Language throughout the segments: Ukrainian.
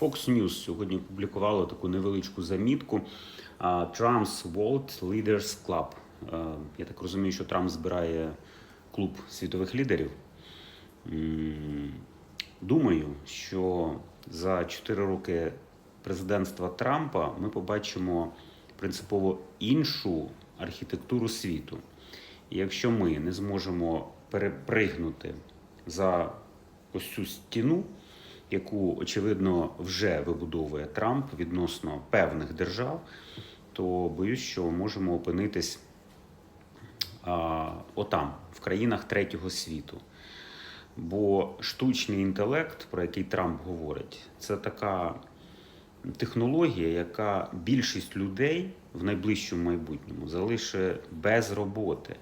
Fox News сьогодні опублікувало таку невеличку замітку Trump's World Leaders Club. Я так розумію, що Трамп збирає клуб світових лідерів. Думаю, що за 4 роки президентства Трампа ми побачимо принципово іншу архітектуру світу. І якщо ми не зможемо перепригнути за ось цю стіну, яку очевидно вже вибудовує Трамп відносно певних держав, то боюсь, що можемо опинитись а, отам, в країнах третього світу. Бо штучний інтелект, про який Трамп говорить, це така технологія, яка більшість людей в найближчому майбутньому залишить без роботи.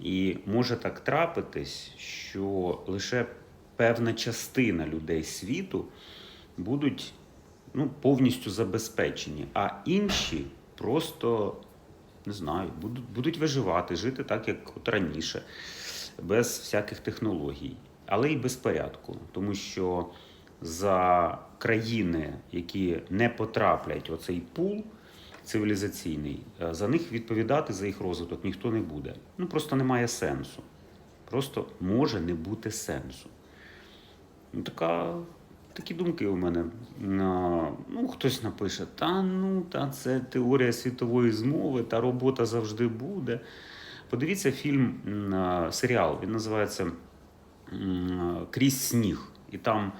І може так трапитись, що лише певна частина людей світу будуть ну, повністю забезпечені, а інші просто не знаю, будуть, будуть виживати, жити так, як от раніше, без всяких технологій, але й без порядку, тому що за країни, які не потраплять в оцей пул цивілізаційний, е, за них відповідати за їх розвиток ніхто не буде. Ну просто немає сенсу. Просто може не бути сенсу. Ну, така, такі думки у мене. Ну, хтось напише: та ну, та це теорія світової змови, та робота завжди буде. Подивіться фільм, серіал, він називається Крізь сніг. І там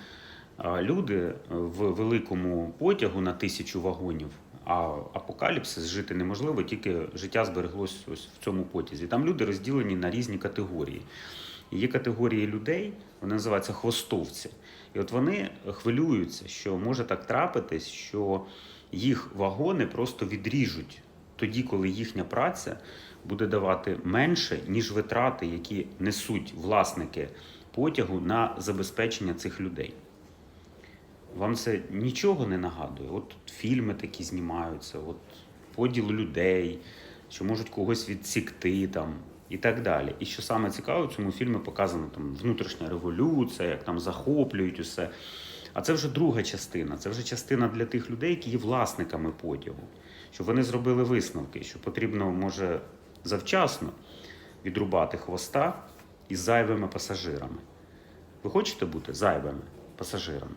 люди в великому потягу на тисячу вагонів. А апокаліпсис жити неможливо, тільки життя збереглось ось в цьому потязі. Там люди розділені на різні категорії. Є категорії людей, вони називаються хвостовці. І от вони хвилюються, що може так трапитись, що їх вагони просто відріжуть тоді, коли їхня праця буде давати менше, ніж витрати, які несуть власники потягу на забезпечення цих людей. Вам це нічого не нагадує? От фільми такі знімаються, от поділ людей, що можуть когось відсікти там і так далі. І що саме цікаве, в цьому фільмі показана там внутрішня революція, як там захоплюють усе. А це вже друга частина. Це вже частина для тих людей, які є власниками потягу. Щоб вони зробили висновки, що потрібно, може, завчасно відрубати хвоста із зайвими пасажирами. Ви хочете бути зайвими пасажирами?